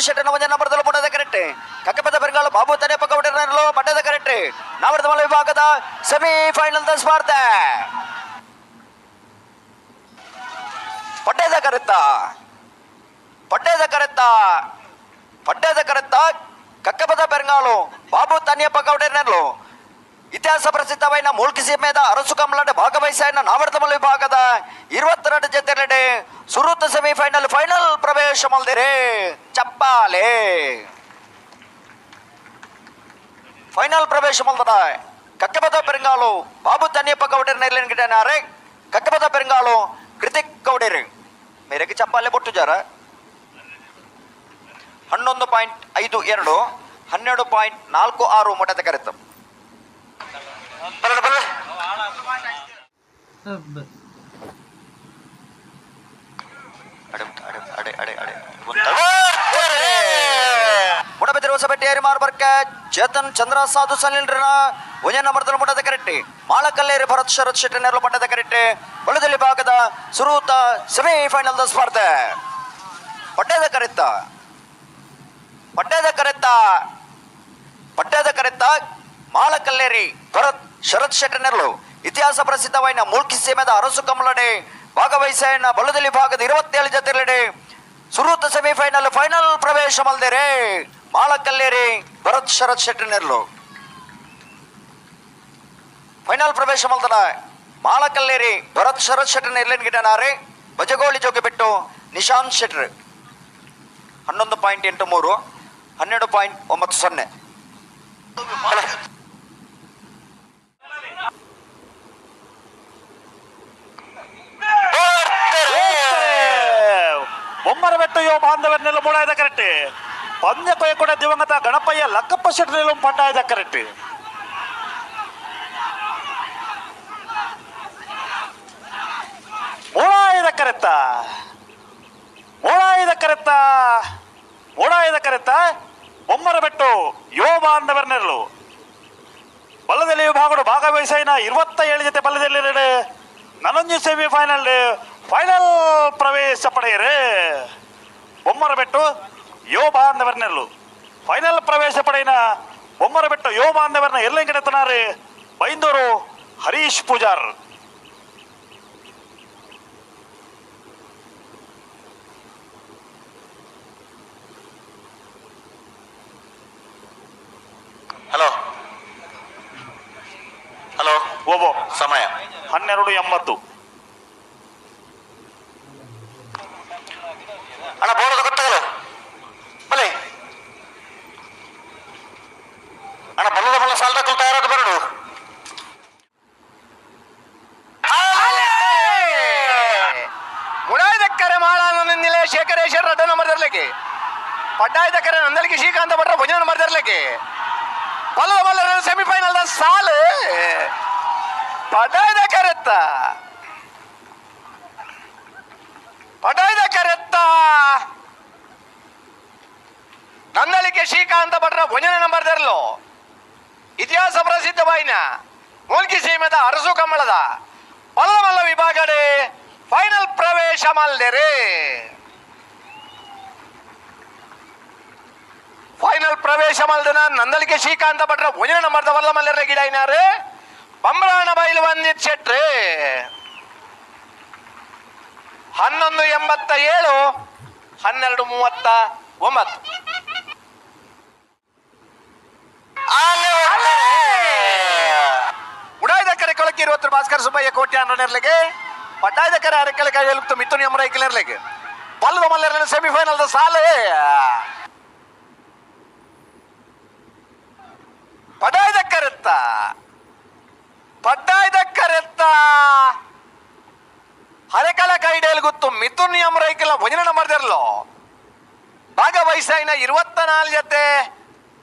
ಶೆಟ್ಟನ ಒಂಜನ ನಂಬರ್ದಲ್ಲಿ ಪುಟದ ಕರೆಕ್ಟ್ ಕಕ್ಕಪದ ಬೆರಗಾಳು ಬಾಬು ತನೆಪ್ಪ ಗೌಡರನಲ್ಲೋ ಪಟ್ಟದ ಕರೆಕ್ಟ್ ನಾವರ್ದಮಲ ವಿಭಾಗದ ಸೆಮಿಫೈನಲ್ ದ ಸ್ಪರ್ಧೆ ಪಟ್ಟದ ಕರೆತ್ತ ಪಟ್ಟದ ಕರೆತ್ತ ಪಟ್ಟದ ಕರೆತ್ತ ಕಕ್ಕಪದ ಬೆರಗಾಳು ಬಾಬು ತನಿಯಪ್ಪ ಗೌಡರನಲ್ಲೋ ಇತಿಹಾಸ ಪ್ರಸಿದ್ಧವೈನ ಮೂಲ್ಕಿ ಸೀಮೆದ ಅರಸು ಕಮಲಡೆ ಭಾಗವಹಿಸಿನ ನಾವರ್ದಮಲ ವಿಭಾಗದ ಇರುವತ್ತೆರಡು ಜೊತೆಲೆಡೆ ಸುರುತ ಸೆಮಿಫೈನಲ್ ಫೈನಲ್ ಪ್ರವೇಶ ಮಲ್ದಿರೆ. ಚಪ್ಪಾಲೆ ಫೈನಲ್ ಪ್ರವೇಶ ಮಲ್ದದ. ಕಕ್ಕಬದ ಪೆರಂಗಾಲು ಬಾಬು ತನ್ನಿಯಪ್ಪ ಗೌಡರ್ ನೆರಳಿನ ಕಕ್ಕಬದ ಪೆರಂಗಾಲು ಕೃತಿಕ್ ಗೌಡರ್. ಮೇರೆಗೆ ಚಪ್ಪಾಲೆ ಬೊಟ್ಟು ಜಾರ. ಹನ್ನೊಂದು ಪಾಯಿಂಟ್ ಐದು ಎರಡು ಹನ್ನೆರಡು ಪಾಯಿಂಟ್ ನಾಲ್ಕು ಆರು ಮಠದ ಕರೆತು. ಸಭೆಟ್ಟಿಯರಿ ಮಾರ್ಬರ್ಕ ಚೇತನ್ ಚಂದ್ರ ಸಾಧು ಸಲೀಲ್ರನ ಒಂಜನ ಮರದಲ್ಲಿ ಮುಟ್ಟದ ಕರೆಟ್ಟಿ. ಮಾಳಕಲ್ಲೇರಿ ಭರತ್ ಶರತ್ ಶೆಟ್ಟಿ ನೆರಳು ಮಠದ ಕರೆಟ್ಟಿ. ಬಳ್ಳದಲ್ಲಿ ಭಾಗದ ಸುರೂತ ಸೆಮಿಫೈನಲ್ ದ ಸ್ಪರ್ಧೆ. ಪಟ್ಟದ ಕರೆತ್ತ. ಪಟ್ಟದ ಕರೆತ್ತ. ಪಟ್ಟದ ಕರೆತ್ತ ಮಾಳಕಲ್ಲೇರಿ ಭರತ್ ಶರತ್ ಶೆಟ್ಟಿ ನೆರಳು. ಇತಿಹಾಸ ಪ್ರಸಿದ್ಧವಾಯಿನ ಮೂಲ್ಕಿ ಸೀಮೆದ ಅರಸು ಕಮಲಡೆ ಭಾಗವಹಿಸಣ್ಣ ಬಲದಲ್ಲಿ ಭಾಗದ ಇರುವತ್ತೇಳು ಜೊತೆಲೆಡೆ ಸುರೂತ ಸೆಮಿಫೈನಲ್ ಫೈನಲ್ ಪ್ರವೇಶ ಮಲ್ದಿರೆ. ಮಾಳಕಲ್ಲೇರಿ ಭರತ್ ಶರತ್ ಶೆಟ್ಟಿ ನೆರಳು ಫೈನಲ್ ಪ್ರವೇಶ ಮಲ್ದನ ಮಾಳಕಲ್ಲೇರಿ ಭರತ್ ಶರತ್ ಶೆಟ್ಟಿ ನೆರಳಿನ ಗಿಡನಾರೆ ಬಜಗೋಳಿ ಜೋಗಿ ಬಿಟ್ಟು ನಿಶಾಂತ್ ಶೆಟ್ರ್ ಹನ್ನೊಂದು ಪಾಯಿಂಟ್ ಎಂಟು ಮೂರು ಹನ್ನೆರಡು ಪಾಯಿಂಟ್ ಒಂಬತ್ತು ಸೊನ್ನೆ. ಬೊಮ್ಮರ ಬೆಟ್ಟು ಯೋ ಬಾಂಧವರನ್ನೆಲ್ಲ ಮೂಡಾಯ್ದ ಕರೆಕ್ಟ್. ಪಂದ್ಯ ಕೊಯ್ಯ ಕೂಡ ದಿವಂಗತ ಗಣಪಯ್ಯ ಲಕ್ಕಪ್ಪ ಶೆಟ್ಟರ್ ಪಟ್ಟಾಯದ ಕರೆಕ್ಟ್. ಓಡಾಯದ ಕರೆತ್ತ ಓಡಾಯದ ಕರೆತ್ತ ಓಡಾಯದ ಕರೆತ್ತ ಒಮ್ಮರ ಬೆಟ್ಟು ಯುವ ಬಾಂಧವರನ್ನೆರಳು. ಬಲದಲ್ಲಿ ವಿಭಾಗಗಳು ಭಾಗವಹಿಸಿನ ಇರುವತ್ತ ಏಳು ಜೊತೆ ಬಲದಲ್ಲಿ ನನೊಂದು ಸೆಮಿಫೈನಲ್ ಫೈನಲ್ ಪ್ರವೇಶ ಪಡೆಯರೆ. ಒಮ್ಮರ ಬೆಟ್ಟು ಯೋ ಬಾಂಧವರ್ನೆಲ್ಲು ಫೈನಲ್ ಪ್ರವೇಶ ಪಡೆಯಿನ ಬೊಮ್ಮರ ಬೆಟ್ಟ ಯೋ ಬಾಂಧವರನ ಎಲ್ಲೆಂಗಿಡತನಾರೆ ಬೈಂದೂರು ಹರೀಶ್ ಪೂಜಾರ್. ಹಲೋ ಹಲೋ ಓಬೋ ಸಮಯ. ಹನ್ನೆರಡು ಎಂಬತ್ತು. ಶೇಖರೇಶ್ವರ ರಡ್ಡ ಕರೆ ನಂದಲಿಕ್ಕೆ ನಂದಲಿಗೆ ಶ್ರೀಕಾಂತ ಭಟ್ರ ಭಜನೆ ನಂಬರ್ ತರ್ಲಿಕ್ಕೆ ಬಲ್ಲದ ಬಲ್ಲರ ಸೆಮಿಫೈನಲ್ ದ ಕರೆತ್ತ. ಪಡ್ಡಾಯ್ದಕ್ಕರೆತ್ತ ಪಡ್ಡಾಯ್ದಕ್ಕರೆತ್ತ ನಂದಲಿಕೆ ಶ್ರೀಕಾಂತ ಭಟ್ರ ಭಜನೆ ನಂಬರ್ ಇತಿಹಾಸ ಪ್ರಸಿದ್ಧವಾಯಿನ ಮೂಲ್ಕಿ ಸೀಮೆದ ಅರಸು ಕಮ್ಮಳದ ಬಲ್ಲ ಬಲ್ಲ ವಿಭಾಗಡೆ ಫೈನಲ್ ಪ್ರವೇಶ ಮಲ್ದೆರೆ ಫೈನಲ್ ನಂದಲಿಕೆ ಶ್ರೀಕಾಂತ ಭಟ್ರ ಭುಜನ ನಂಬರ್ದ ವಲ್ಲ ಮಲ್ಲರ ಗಿಡ ಐನಾರು ಬಂಬಳಾಣ ಬೈಲು ಬಂದಿತ್ ಶೆಟ್ರಿ. ಹನ್ನೊಂದು ಎಂಬತ್ತ ಏಳು, ಹನ್ನೆರಡು ಮೂವತ್ತ ಒಂಬತ್ತು. ಉಡಾಯ್ದ ಕರೆ ಕೊಳಕ್ಕೆ ಇರುವತ್ತು ಭಾಸ್ಕರ್ ಸುಬ್ಬಯ್ಯ ಕೋಟಿ ಅನ್ನರ್ಲಿಗೆ ಪಟ್ಟಾಯ್ದ ಕರೆ ಅರೆಕಲೆ ಕೈ ಎಲುಪ್ತು ಮಿಥುನ್ ಎಮರ ಇರ್ಲಿಗೆ ಬಲ್ಲದ ಮಲ್ಲರ ಸೆಮಿಫೈನಲ್ ಸಾಲೆ! ಪಟಾಯ್ದ ಕರೆತ್ತ ಪಟ್ಟಾಯ್ದ ಕರೆತ್ತ ಹರೆಕಲ ಕೈಡೇಲ್ ಗೊತ್ತು, ಮಿಥುನ್ ಎಮರೈಕೆಲ್ಲ ಭಜನ ಮಾಡ್ದಿರ್ಲೋ? ಭಾಗವಹಿಸಿನ ಇರುವತ್ತ ನಾಲ್ ಜೊತೆ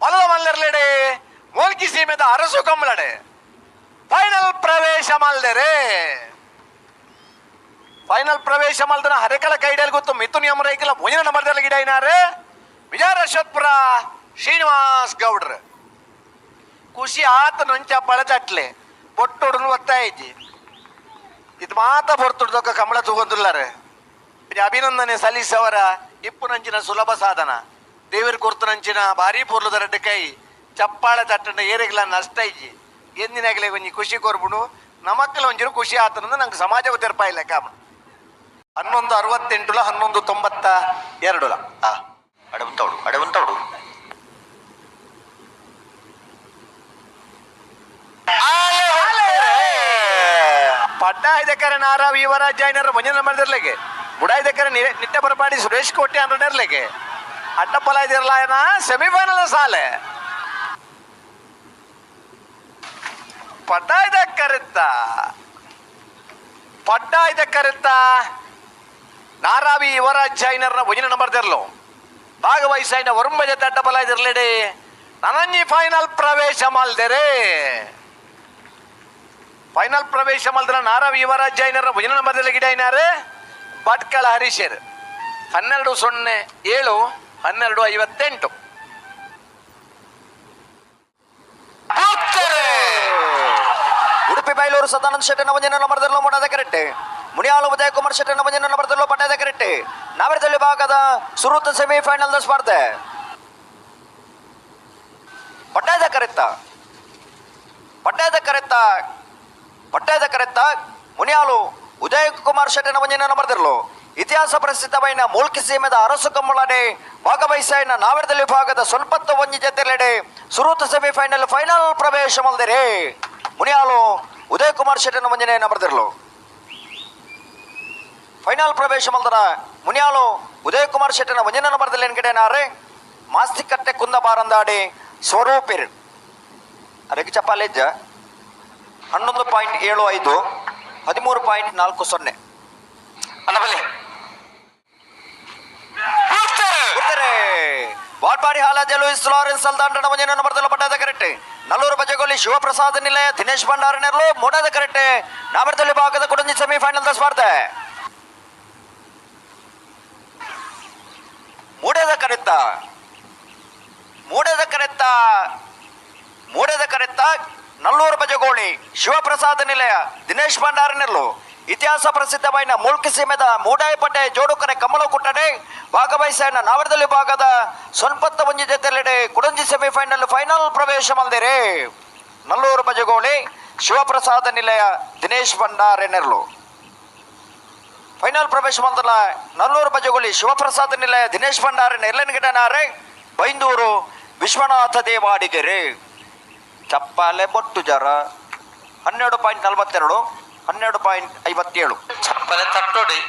ಹೊಲದ ಮಲ್ಲರ್ಲೆಡೆ ಮೋಲ್ಕಿ ಸೀಮೆದ ಅರಸು ಕಮ್ಮಲಡೆ ಫೈನಲ್ ಪ್ರವೇಶ ಮಲ್ದರೆ. ಫೈನಲ್ ಪ್ರವೇಶ ಮಲ್ದನ ಹರೆಕಲ ಕೈಡೇಲ್ ಗೊತ್ತು, ಮಿಥುನ್ ಎಮರೈಕೆಲ್ಲ ಭೋಜನ ನಂಬರ್ದಲ್ಲ ಗಿಡ ಏನಾರೆ ವಿಜಯ ರಶತ್ಪುರ ಶ್ರೀನಿವಾಸ್ ಗೌಡ್ರು. ಖುಷಿ ಆತ ನಂಚ ಬಳಚಟ್ಲೆ ಬೊಟ್ಟೊಡನು ಒತ್ತಾಯಿಜಿ ಇದು ಮಾತ ಬರ್ತುಡ್ದೊಕ್ಕ ಕಮಲ ತಗೊಂದಿಲ್ಲಾರೆ. ಅಭಿನಂದನೆ ಸಲ್ಲಿಸವರ ಇಪ್ಪು ನಂಚಿನ ಸುಲಭ ಸಾಧನ. ದೇವರ ಕೊರ್ತನಂಚಿನ ಭಾರಿ ಪೂರ್ಲದ ರಡ್ಡ ಕೈ, ಚಪ್ಪಾಳ ತಟ್ಟಂಡ ಏರಿಗಿಲ್ಲ ನಷ್ಟ ಇಜ್ಜಿ. ಎಂದಿನಾಗಲೇ ಒಂಜಿ ಖುಷಿ ಕೊರ್ಬಿಡು. ನಮಕ್ಕಲ ಒಂಚೂರು ಖುಷಿ ಆತನಂದು ನಂಗೆ ಸಮಾಜ ತೆರಪ ಇಲ್ಲ ಕಾಮ. ಹನ್ನೊಂದು ಅರವತ್ತೆಂಟುಲ ಹನ್ನೊಂದು ತೊಂಬತ್ತ ಎರಡುಲ. ಆ ಪಡ್ಡಾಯ್ದಕ್ಕರೆ ವಿವರ, ಜೈನರ ಮಂಜನ ಮಾಡಿರ್ಲಿಕ್ಕೆ ಬುಡಾಯ್ದಕ್ಕರೆ ನಿಟ್ಟ ಬರಪಾಡಿ ಸುರೇಶ್ ಕೋಟೆ ಅಂದ್ರಡ್ಲಿಕ್ಕೆ ಅಡ್ಡಪ್ಪಲ ಇದಿರಲ್ಲ ಏನ ಸೆಮಿಫೈನಲ್ ಸಾಲೆ. ಪಡ್ಡಾಯದ ಪಡ್ಡಾಯ್ದಕ್ಕರಿತ್ತ ನಾರಾವಿ ಯುವರಾಜ್ ಜೈನರ್ನ ಭುಜನ ನಂಬರ್ ಭಾಗವಹಿಸಿನ ಭಾಗವಹಿಸಾಯಿನ ವರುಂಬ ಜೊತೆ ಅಡ್ಡಬಲ ಇದಿರ್ಲಿಡಿ ನನಂಜಿ ಫೈನಲ್ ಪ್ರವೇಶ ಮಲ್ದೆರೆ. ಫೈನಲ್ ಪ್ರವೇಶ ಮಲ್ದ್ರ ನಾರ ಯುವರಾಜ್ ಜೈನರ ಭಜನ ನಂಬರ್ದಲ್ಲಿ ಗಿಡ ಏನಾರ ಭಟ್ಕಳ ಹರೀಶರ್. ಹನ್ನೆರಡು ಸೊನ್ನೆ ಏಳು, ಹನ್ನೆರಡು ಐವತ್ತೆಂಟು. ಉಡುಪಿ, ಬೈಲೂರು, ಸದಾನಂದ ಶೆಟ್ಟನ ಮಂಜನ ನಂಬರ್ದಲ್ಲೂ ಮೊಡದ ಕರೆಕ್ಟ್ ಮುನಿಯಾಳು ಉದಯ ಕುಮಾರ್ ಶೆಟ್ಟನ ಮಂಜನ ನಂಬರ್ದಲ್ಲೂ ಪಟ್ಟದ ಕರೆಕ್ಟ್ ನಾವೆರದಲ್ಲಿ ಭಾಗದ ಸುರುತ ಸೆಮಿಫೈನಲ್ ಸ್ಪರ್ಧೆ. ಪಟ್ಟದ ಕರೆತ್ತ. ಪಟ್ಟದ ಕರೆತ್ತ ಪಟ್ಟಯದ ಕರೆತ್ತ ಮುನಿಯಾಲು ಉದಯ ಕುಮಾರ್ ಶೆಟ್ಟಿನ ಮಂಜನ ಬರೆದಿರಲು. ಇತಿಹಾಸ ಪ್ರಸಿದ್ಧವೈನ ಮೂಲ್ಕಿ ಸೀಮೆದ ಅರಸು ಕಮ್ಮಳಡೆ ಭಾಗವಹಿಸಾಯಿನ ನಾವೆರದಲ್ಲಿ ವಿಭಾಗದ ಸ್ವಲ್ಪ ಒಂಜಿ ಜತೆಲೆಡೆ ಸುರೂತ ಸೆಮಿಫೈನಲ್ ಫೈನಲ್ ಪ್ರವೇಶ ಮಲ್ದಿರಿ ಮುನಿಯಾಲು ಉದಯ ಕುಮಾರ್ ಶೆಟ್ಟಿನ ಮಂಜನೆ ಬರೆದಿರಲು. ಫೈನಲ್ ಪ್ರವೇಶ ಮಲ್ದರ ಮುನಿಯಾಲು ಉದಯ ಕುಮಾರ್ ಶೆಟ್ಟನ ಮಂಜನ ನಂಬರ್ದಲ್ಲಿ ಮಾಸ್ತಿ ಕಟ್ಟೆ ಕುಂದ ಬಾರಂದಾಡಿ ಸ್ವರೂಪಿರ್. ಅದಕ್ಕೆ ಚಪ್ಪಾಲೆಜ್ಜ ಹನ್ನೊಂದು ಪಾಯಿಂಟ್ ಏಳು ಐದು ಹದಿಮೂರು ಪಾಯಿಂಟ್ ನಾಲ್ಕು ಸೊನ್ನೆ. ಅನ್ನಬಲ್ಲಿ ವಾಡ್ಪಾಡಿ ಹಾಲಾಜ ಲೂಯಿಸ್ ಲಾರೆನ್ಸ್ ಸಲ್ದಾಂಡಣ ಮಂಜನ ನಂಬರ್ದಲ್ಲಿ ಬಂಡಾದ ಕರೆಕ್ಟ್ ನಲ್ಲೂರು ಬಜಗೋಲಿ ಶಿವಪ್ರಸಾದ್ ನಿಲಯ ದಿನೇಶ್ ಭಂಡಾರನೆರಲು ಮೂಡದ ಕರೆಕ್ಟ್ ನಾಮರದಲ್ಲಿ ಭಾಗದ ಕುಡಂಜಿ ಸೆಮಿಫೈನಲ್ ಸ್ಪರ್ಧೆ. ಮೂಡದ ಕರೆತ್ತ. ಮೂಡದ ಕರೆತ್ತ. ಮೂಡದ ಕರೆತ್ತ ನಲ್ಲೂರು ಬಜಗೋಳಿ, ಶಿವಪ್ರಸಾದ್ ನಿಲಯ, ದಿನೇಶ್ ಭಂಡಾರನೆರಲು ಇತಿಹಾಸ ಪ್ರಸಿದ್ಧమైన ಮುಲ್ಕಿ ಸೀಮೆದ ಮೂಡಾಯಪಟ್ಟೆ ಜೋಡುಕನೆ ಕಮಲ ಕುಟ್ಟಡೆ ಭಾಗವಹಿಸಿದ ನಾವರದಲ್ಲಿ ಭಾಗದ ಸೊನ್ಪತ್ತ ಒಂಜಿ ಜೊತೆಲೆಡೆ ಕುಡಂಜಿ ಸೆಮಿಫೈನಲ್ ಫೈನಲ್ ಪ್ರವೇಶ ಮಂದಿರೆ ನಲ್ಲೂರು ಬಜಗೋಳಿ, ಶಿವಪ್ರಸಾದ ನಿಲಯ, ದಿನೇಶ್ ಭಂಡಾರೆನೆರ್ಲು ಫೈನಲ್ ಪ್ರವೇಶ ಮಂದಲ ನಲ್ಲೂರು ಬಜಗೋಳಿ, ಶಿವಪ್ರಸಾದ ನಿಲಯ, ದಿನೇಶ್ ಭಂಡಾರೆ ನೆರ್ಲೆನ್ಗಿಡನಾರೆ ಬೈಂದೂರು ವಿಶ್ವನಾಥ ದೇವಾಡಿಗೆರೆ. ಚಪ್ಪಾಲೆ ಬೊಟ್ಟು ಜರ ಹನ್ನೆರಡು ಪಾಯಿಂಟ್ ನಲವತ್ತೆರಡು ಹನ್ನೆರಡು ಪಾಯಿಂಟ್ ಐವತ್ತೇಳು. ಚಪ್ಪಲೆ ತಟ್ಟೋಡಿ.